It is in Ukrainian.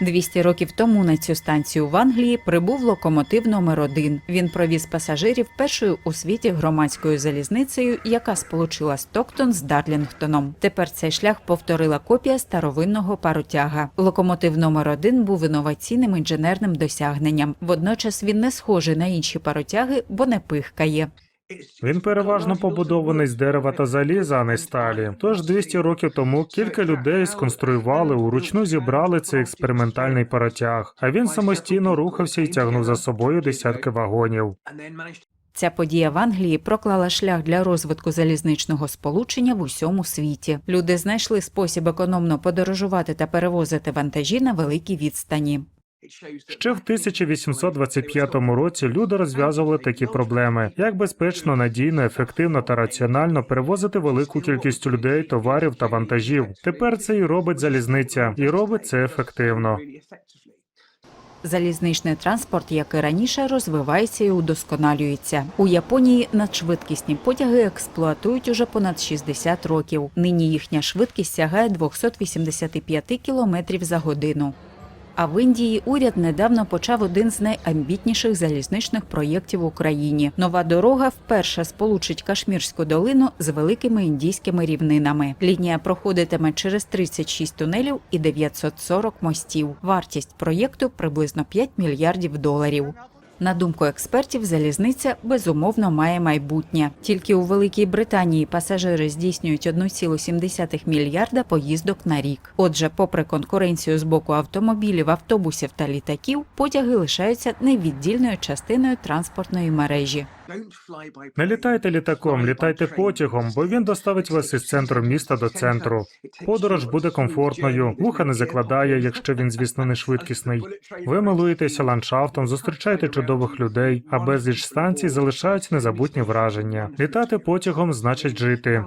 200 років тому на цю станцію в Англії прибув локомотив номер 1 Він провіз пасажирів першою у світі громадською залізницею, яка сполучила Стоктон з Дарлінгтоном. Тепер цей шлях повторила копія старовинного паротяга. Локомотив номер 1 був інноваційним інженерним досягненням. Водночас він не схожий на інші паротяги, бо не пихкає. Він переважно побудований з дерева та заліза, а не сталі. Тож 200 років тому кілька людей сконструювали, уручну зібрали цей експериментальний паротяг, а він самостійно рухався і тягнув за собою десятки вагонів. Ця подія в Англії проклала шлях для розвитку залізничного сполучення в усьому світі. Люди знайшли спосіб економно подорожувати та перевозити вантажі на великій відстані. Ще в 1825 році люди розв'язували такі проблеми: як безпечно, надійно, ефективно та раціонально перевозити велику кількість людей, товарів та вантажів. Тепер це і робить залізниця, і робить це ефективно. Залізничний транспорт, як і раніше, розвивається і удосконалюється. У Японії надшвидкісні потяги експлуатують уже понад 60 років. Нині їхня швидкість сягає 285 км за годину. А в Індії уряд недавно почав один з найамбітніших залізничних проєктів в Україні. Нова дорога вперше сполучить Кашмірську долину з великими індійськими рівнинами. Лінія проходитиме через 36 тунелів і 940 мостів. Вартість проєкту приблизно 5 мільярдів доларів. На думку експертів, залізниця безумовно має майбутнє. Тільки у Великій Британії пасажири здійснюють 1,7 мільярда поїздок на рік. Отже, попри конкуренцію з боку автомобілів, автобусів та літаків, потяги лишаються невіддільною частиною транспортної мережі. Не літайте літаком, літайте потягом, бо він доставить вас із центру міста до центру. Подорож буде комфортною, вуха не закладає, якщо він, звісно, не швидкісний. Ви милуєтеся ландшафтом, зустрічаєте чудових людей, а безліч станцій залишають незабутні враження. Літати потягом значить жити.